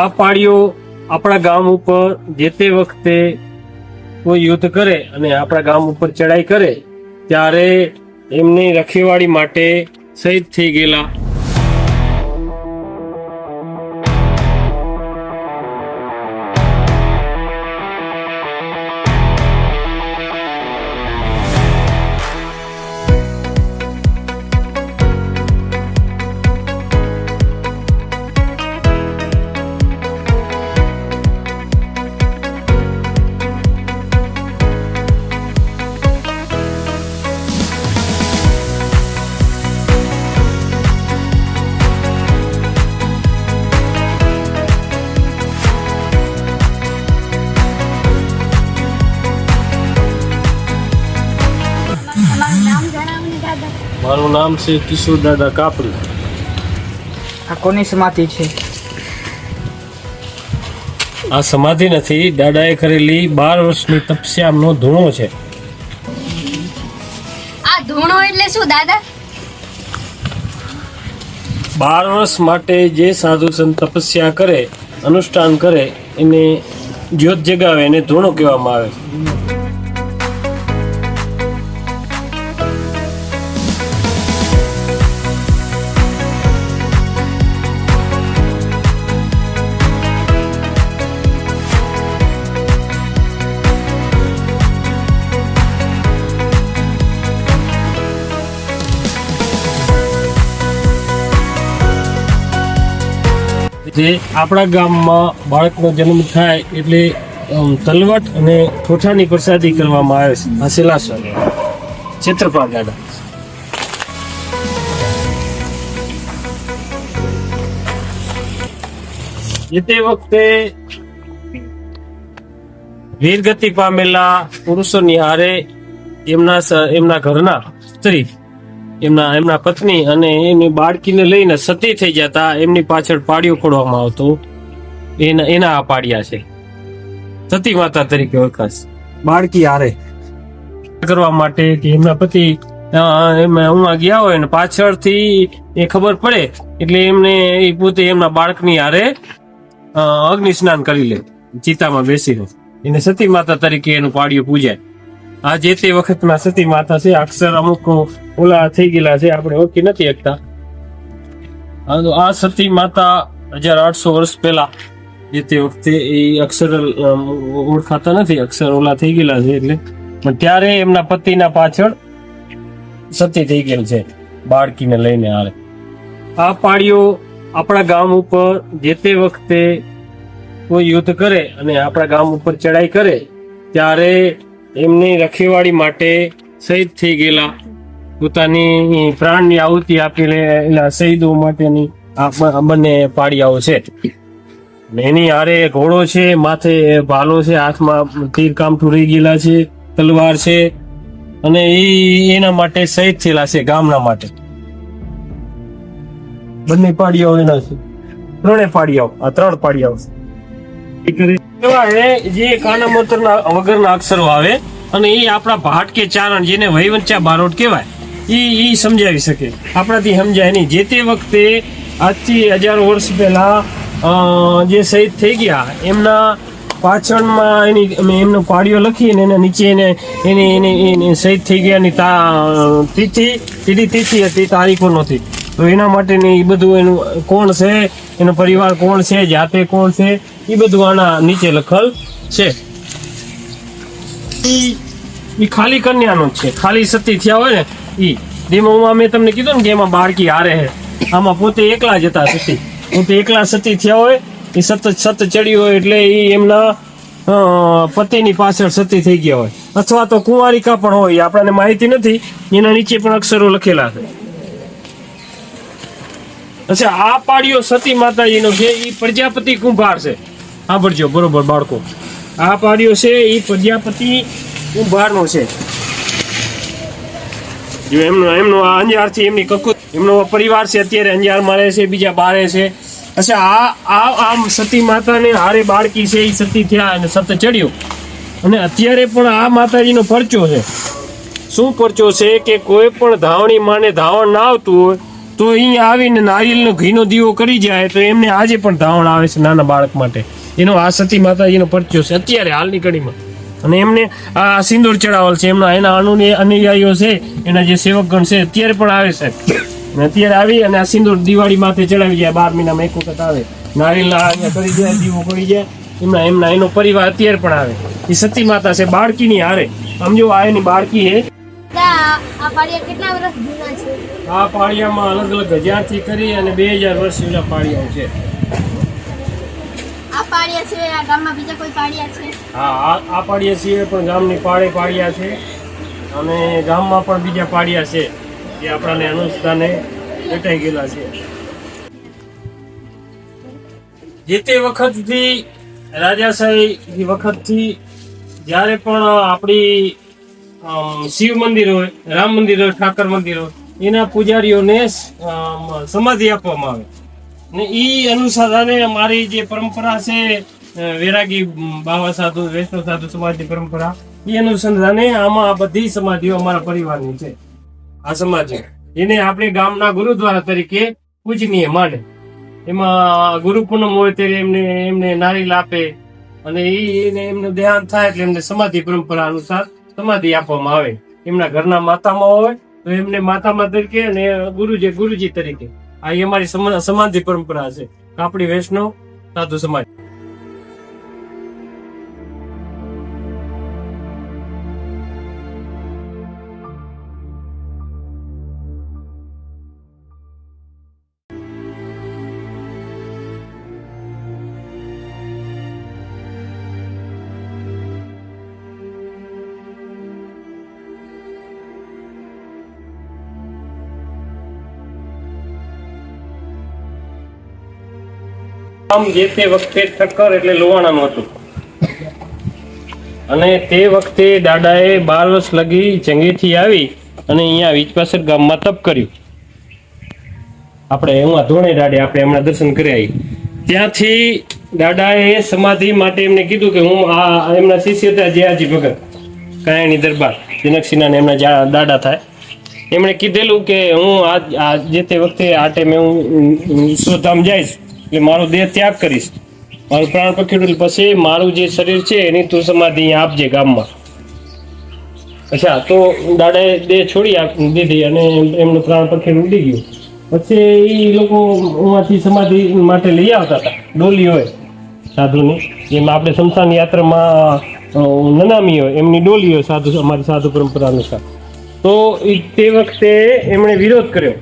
આ પાળીઓ આપણા ગામ ઉપર જે તે વખતે કોઈ યુદ્ધ કરે અને આપણા ગામ ઉપર ચડાઈ કરે, ત્યારે એમની રખેવાળી માટે શહીદ થઈ ગયેલા. મારું નામ છે કિશોર દાદા કાપડી. આ કોની સમાધિ છે? આ સમાધિ નથી દાદાએ કરેલી બાર વર્ષની તપસ્યાનો ધૂણો છે. આ ધૂણો એટલે શું દાદા? બાર વર્ષ માટે જે સાધુ સંત તપસ્યા કરે અનુષ્ઠાન કરે એને જ્યોત જગાવે એને ધૂણો કહેવામાં આવે છે. જે આપણા ગામમાં બાળકનો જન્મ થાય એટલે તલવટ અને ઠોઠાની પ્રસાદી કરવામાં આવે છે. આ સર ચિત્રપા ગાડા જે તે વખતે વીરગતિ પામેલા પુરુષોની હારે એમના એમના ઘરના સ્ત્રી એમના એમના પત્ની અને એમની બાળકીને લઈને સતી થઈ જતા એમની પાછળ પાડિયો ખોડવામાં આવતો. એના એના આ પાડિયા છે. સતી માતા તરીકે ઓળખાશ બાળકી હારે. કરવા માટે કે એમના પતિ એમાં ગયા હોય ને પાછળથી એ ખબર પડે એટલે એમને એ પોતે એમના બાળકની હારે અગ્નિ સ્નાન કરી લે. ચિતામાં બેસીને. એને સતી માતા તરીકે એનું પાડિયું પૂજાય. આ જે તે વખતના સતી માતા છે, અક્ષર અમુક ઓલા થઈ ગયેલા છે, આપણે ઓળખી નથી શકતા. આ સતી માતા હજાર આઠસો વર્ષ પહેલા જે તે વખતે એ અક્ષર ઓળખાતા નથી, અક્ષર ઓલા થઈ ગયેલા છે એટલે. પણ ત્યારે એમના પતિના પાછળ સતી થઈ ગયેલ છે, બાળકીને લઈને હારે. આ પાળીઓ આપણા ગામ ઉપર જે તે વખતે કોઈ યુદ્ધ કરે અને આપણા ગામ ઉપર ચડાઈ કરે, ત્યારે એમની રખેવાળી માટે શહીદ થઈ ગયેલા. પોતાની પ્રાણની આહુતિ આપેલા શહીદો માટેની બંને પાડિયાઓ છે. એની હારે ઘોડો છે, માથે ભાલો છે, હાથમાં તીર કામ રહી ગયેલા છે, તલવાર છે અને એ, એના માટે શહીદ થયેલા છે, ગામના માટે. બંને પાડિયાઓ એના છે. ત્રણે પાડિયાઓ આ ત્રણ પાડિયાઓ છે. એવા એ જે વગરના અક્ષરો આવે અને એ આપણા ભાટ કે ચારણ જેને વહીવંચા બારોટ કહેવાય, એ એ સમજાવી શકે. આપણાથી સમજાય નહીં. જે તે વખતે આજથી હજારો વર્ષ પહેલાં જે શહીદ થઈ ગયા, એમના પાછળમાં એની, અમે એમનો લખીને એના નીચે એને, એની એની શહીદ થઈ ગયાની તિથિ તીધી તિથિ હતી, તારીખો નહોતી. તો એના માટેની એ બધું એનું કોણ છે? એનો પરિવાર કોણ છે? જાતે કોણ છે? એ બધું આના નીચે લખેલ છે. એ ખાલી કન્યાનો છે. ખાલી સતી થયા હોય ને એ જેમાં મેં તમને કીધું ને કે એમાં બાળકી હારે છે. આમાં પોતે એકલા જ હતા સતી. પોતે એકલા સતી થયા હોય એ સતત સત ચડી હોય એટલે એ એમના પતિની પાછળ સતી થઈ ગયા હોય. અથવા તો કુંવારિકા પણ હોય આપણને માહિતી નથી. એના નીચે પણ અક્ષરો લખેલા છે. અચ્છા, આ પાડિયો સતી માતાજીનો છે એ પ્રજાપતિ કુંભાર છે. સાંભળજો, બરોબર, બાળકો. આ પાડિયો છે એ પ્રજાપતિ કુંભારનો છે. જો એમનો એમનો આ અંજારથી એમની કકુ, એમનો પરિવાર છે, અત્યારે અંજારમાં રહે છે, બીજા બારે છે. અચ્છા, આ આ, આમ સતી માતાને હારે બાળકી છે એ સતી થયા અને સત ચડ્યો. અને અત્યારે પણ આ માતાજીનો પરચો છે. શું પરચો છે કે કોઈ પણ ધાવણી માને ધાવણ ના આવતું હોય તો અહીંયા આવીને નારિયેલનો ઘીનો દીવો કરી જાય તો એમને આજે પણ ધાવણ આવે છે નાના બાળક માટે. એનો આ સતી માતાજીનો પરચો છે અત્યારે હાલની કડીમાં. અને એમને આ સિંદૂર ચડાવેલ છે. એમના એના અનુની અનુયાયીઓ છે. એના જે સેવકગણ છે અત્યારે પણ આવે છે. અને અત્યારે આવી અને આ સિંદૂર દિવાળી માથે ચડાવી જાય. બાર મહિનામાં એક વખત આવે. નારિયેલના કરી જાય, દીવો કરી જાય. એમના એમના એનો પરિવાર અત્યારે પણ આવે. એ સતી માતા છે બાળકીની હારે. સમજો આ એની બાળકી દાદા આ પાડિયા કેટલા વર્ષ જૂના છે? આ પાળિયામાં અલગ અલગ હજારથી કરી અને બે હજાર વર્ષ જૂના પાળિયાઓ છે. આ પાડિયા છે આ ગામમાં બીજા કોઈ પાડિયા છે? હા આ પાળિયા સિવાય પણ ગામની પાળે પાળિયા છે. અને ગામમાં પણ બીજા પાળિયા છે જે આપણાને અનુષ્ઠાને વેટાઈ ગયેલા છે. જે તે વખતથી રાજાશાહી વખતથી જ્યારે પણ આપણી શિવ મંદિર હોય, રામ મંદિર હોય, ઠાકર મંદિર હોય, એના પૂજારીઓને સમાધિ આપવામાં આવે. ને એ અનુસંધાને મારી જે પરંપરા છે વેરાગી બાવા સાધુ, વૈષ્ણવ સાધુ સમાજની પરંપરા એ અનુસંધાને આમાં આ બધી સમાધિઓ અમારા પરિવારની છે. આ સમાધિ એને આપણે ગામના ગુરુદ્વારા તરીકે પૂજનીય માને. એમાં ગુરુ પૂનમ હોય ત્યારે એમને એમને નારી આપે અને એને એમને દેહાંત થાય એટલે એમને સમાધિ પરંપરા અનુસાર સમાધિ આપવામાં આવે. એમના ઘરના માતામાં હોય, તો એમને માતામાં તરીકે અને ગુરુજી ગુરુજી તરીકે. આ અમારી સમા- સમાધિ પરંપરા છે. કાપડી, વૈષ્ણવ, સાધુ સમાજ. આમ જે તે વખતે ઠક્કર એટલે લોવાણાનું હતું. અને તે વખતે દાદાએ બાર વર્ષ લગી જંગીથી આવી અને અહીંયા વીજપાસર ગામમાં તપ કર્યું. આપણે એમાં ધોણે દાડે આપણે એમના દર્શન કરી આવી ત્યાંથી દાદાએ સમાધિ માટે એમને કીધું કે હું આ એમના શિષ્ય હતા જયાજી ભગત, કાયણી દરબાર જનકસિંહના એમના દાદા થાય. એમણે કીધેલું કે હું આ જે તે વખતે આ ટાઈમે હું ઈશ્વરધામ જઈશ. એટલે મારો દેહ ત્યાગ કરીશ. મારું પ્રાણ પખેડું પછી મારું જે શરીર છે એની તું સમાધિ આપજે ગામમાં. અચ્છા, તો દાદાએ દેહ છોડી આપ- દીધી અને એમનું પ્રાણ પખેડું ઉડી ગયું. પછી એ લોકો ઉમાંથી સમાધિ માટે લઈ આવતા હતા. ડોલી હોય, સાધુની. જેમાં આપણે શમશાન યાત્રામાં નનામી હોય, એમની ડોલી હોય સાધુ, અમારી સાધુ પરંપરા અનુસાર. તો તે વખતે એમણે વિરોધ કર્યો.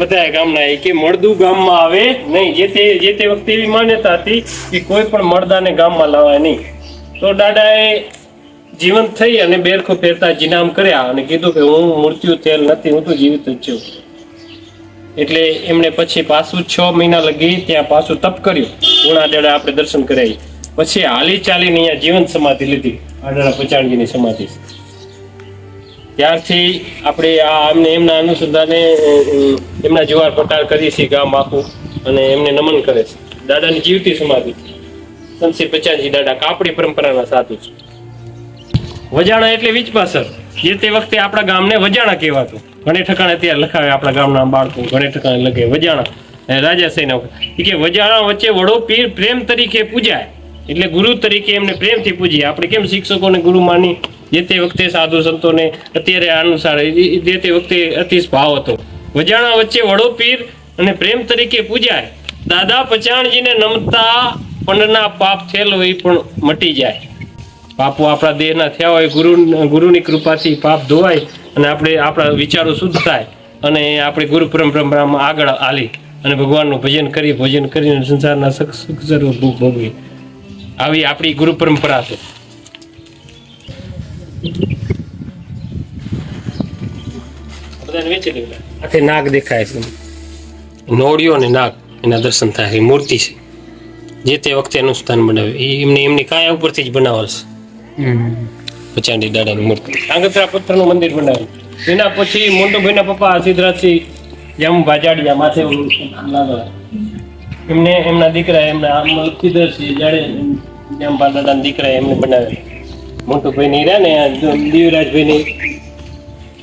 બધા ગામના એ કે મળદું ગામમાં આવે નહીં. જે તે જે તે વખતે એવી માન્યતા હતી કે કોઈ પણ મળદાને ગામમાં લાવાય નહીં. તો દાદાએ જીવંત થઈ અને બેરખો ફેરતા જીનામ કર્યા અને કીધું કે હું મૃત્યુ થયેલ નથી, હું તો જીવિત જ છું. એટલે એમણે પછી પાછું છ મહિના લગી ત્યાં પાછું તપ કર્યું. ઉણા દેડા આપણે દર્શન કરાવી. પછી હાલી ચાલીને અહીંયા જીવન સમાધિ લીધી. આડાળા પચાણજીની સમાધિ. ત્યારથી આપણે આ એમને એમના અનુસંધાને એમના જુવાર પટાર કરી છે ગામ આખું અને એમને નમન કરે છે. દાદાની જીવતી સમાધિ. સંતશ્રી પચાનજી દાદા કાપડી પરંપરાના સાધુ છે. વજાણા એટલે વીજપાસર જે તે વખતે આપણા ગામને વજાણા કહેવાતું. ઘણે ઠકાણે ત્યાં લખાવે આપણા ગામના બાળકો, ઘણે ઠકાણે લખે વજાણા. વખત. ઈ કે વજાણા વચ્ચે વડો પીર પ્રેમ તરીકે પૂજાય. એટલે ગુરુ તરીકે એમને પ્રેમથી પૂજીએ. આપણે કેમ શિક્ષકોને ગુરુ માની જે તે વખતે સાધુ સંતોને અત્યારે અનુસાર જે તે વખતે અતિશ ભાવ હતો. વજાણા વચ્ચે વડો પીર અને પ્રેમ તરીકે પૂજાય. દાદા પચાણજીને નમતા પંડના પાપ થયેલ હોય પણ મટી જાય. પાપો આપણા દેહના થયા હોય, ગુરુ ગુરુની કૃપાથી પાપ ધોવાય અને આપણે આપણા વિચારો શુદ્ધ થાય અને આપણે ગુરુ પરંપરામાં આગળ આલી અને ભગવાનનું ભજન કરી ભજન કરીને સંસારના સર્વ ભોગવી આવી આપણી ગુરુ પરંપરા છે. બધાને વેચી નાગ દેખાય છે. નોળિયો અને નાગ એના દર્શન થાય છે. મૂર્તિ છે. જે તે વખતે એનું સ્થાન બનાવે એ એમની એમની કાયા ઉપરથી જ બનાવેલ છે. પચાંડી દાડાની મૂર્તિ. આંગત્રા પથ્થરનું મંદિર બનાવ્યું. એના પછી મોન્ટુભાઈના પપ્પા સિદ્ધરાજસિંહ જેમ ભાજાડિયા માથે લાગેલા એમને એમના દીકરા એમના સિદ્ધરસિંહ જાડે જેમ દાદાના દીકરા એમને બનાવેલા. મોન્ટુભાઈ ની રહ્યા ને દિવ્યરાજભાઈ ની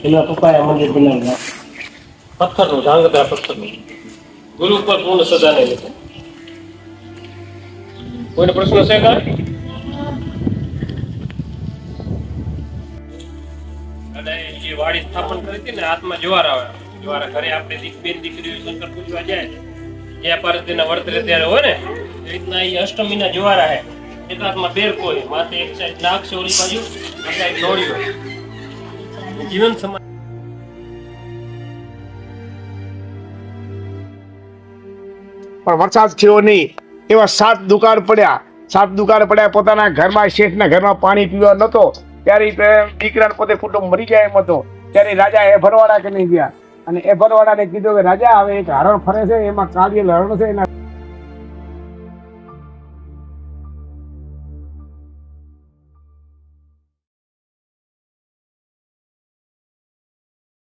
એમના પપ્પાએ મંદિર બનાવેલા પથ્થરનું ધાંગધ્રા પથ્થરનું. ગુરુ ઉપર પૂર્ણ સજાને લીધે. કોઈને પ્રશ્ન છે કાંઈ? અને જે વાડી સ્થાપન કરી હતી ને હાથમાં જુવાર આવે. જુવાર ઘરે આપણે દીક બેન દીકરીઓ શંકર પૂજવા જાય જ્યાં પાર્વતીના વર્ત રહે ત્યારે હોય ને, એ રીતના એ અષ્ટમીના જુવારા હે. જીવન સમાજ પણ વરસાદ થયો નહીં એવા સાત દુકાળ પડ્યા. સાત દુકાળ પડ્યા, પોતાના ઘરમાં શેઠના ઘરમાં પાણી પીવા નતો ત્યારે દીકરા પોતે કુટુંબ મરી જાય એમ હતો. ત્યારે રાજા એ ભરવાડા કે નહીં ગયા અને એ ભરવાડાને કીધું કે, રાજા, હવે એક હરણ ફરે છે, એમાં કાળિયેલ હરણ છે, એના